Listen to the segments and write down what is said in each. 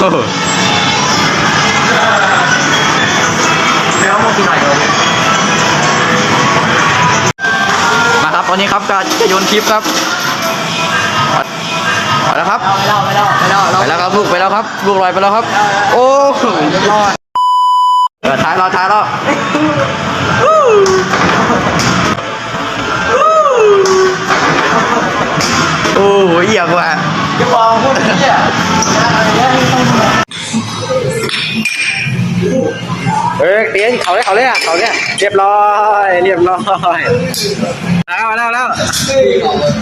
โอ้โหแล้วมองกินหน่อยเดียวมาครับตอนนี้ครับก็จะโยนคลิปครับไปแล้วครับไม่เล่าไม่เล่าไม่เล่าไปแล้วครับลูกไปแล้วครับลูกลอยไปแล้วครับ โอ้โหรอดเออท้ายรอท้ายรอโอ้โหเอียกว่ะจะมองพูดเนี่ย เออเตียนเขาเลยเขาเลยอะเขาเนี่ยเรียบร้อย เรียบร้อยแล้วมาแล้วแล้ว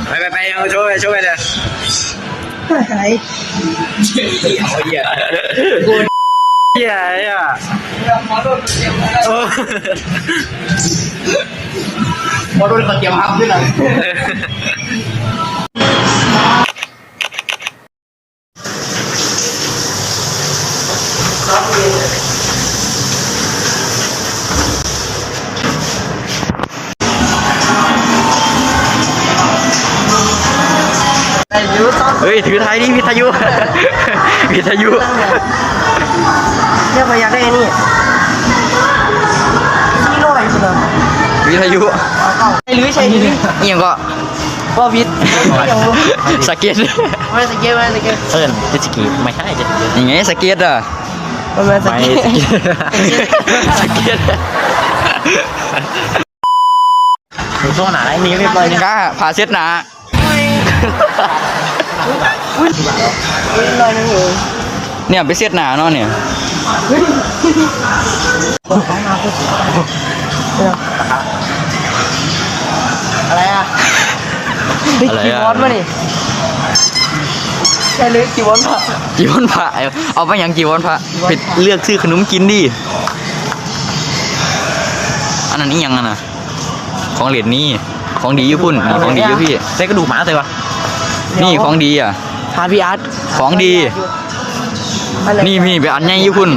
ไปไปไปเอาช่วยช่วยเลยไหนเอาเหี้ยเหี้ยอะโอ้พอโดนกระเทียมฮับด้วยนะ เฮ้ยถือไทยดิวิทยุ วิทยุเรียกพยาได้นี่นี่ร้อยสุดเลยวิทยุใช่หรือใช่หรือนี่ยังก็พ่อพิษสเก็ตไม่สเก็ตไม่สเก็ตเอิญเจตสกีไม่ใช่เจตสกียังไงสเก็ตอะมันเป็นสไม่เก็ตสเก็ตดูโซ่หนาไอ้นี้เรียบร้อยเนี่ยกล้าผ่าเช็ดหนา ลอยนึงเองเนี่ยไปเช็ดหนาเนาะเนี่ยอะไรอะอะไรกี่อะวอนมาดิใช่หรือกี่วอนปะจีวรพระเอาเอาไปยังจีวรพระไปเลือกซื้อขนมกินดิอันนั้นนี่ยังอะนะของเหรียญนี่ของดีอยู่พุ่นของดีอยู่พี่ใส่กระดูกหมาเลยวะ นี่ของดีอะพาพี่อาร์ตของดี นี่พี่ไปอันใหญ่อยู่พุ่น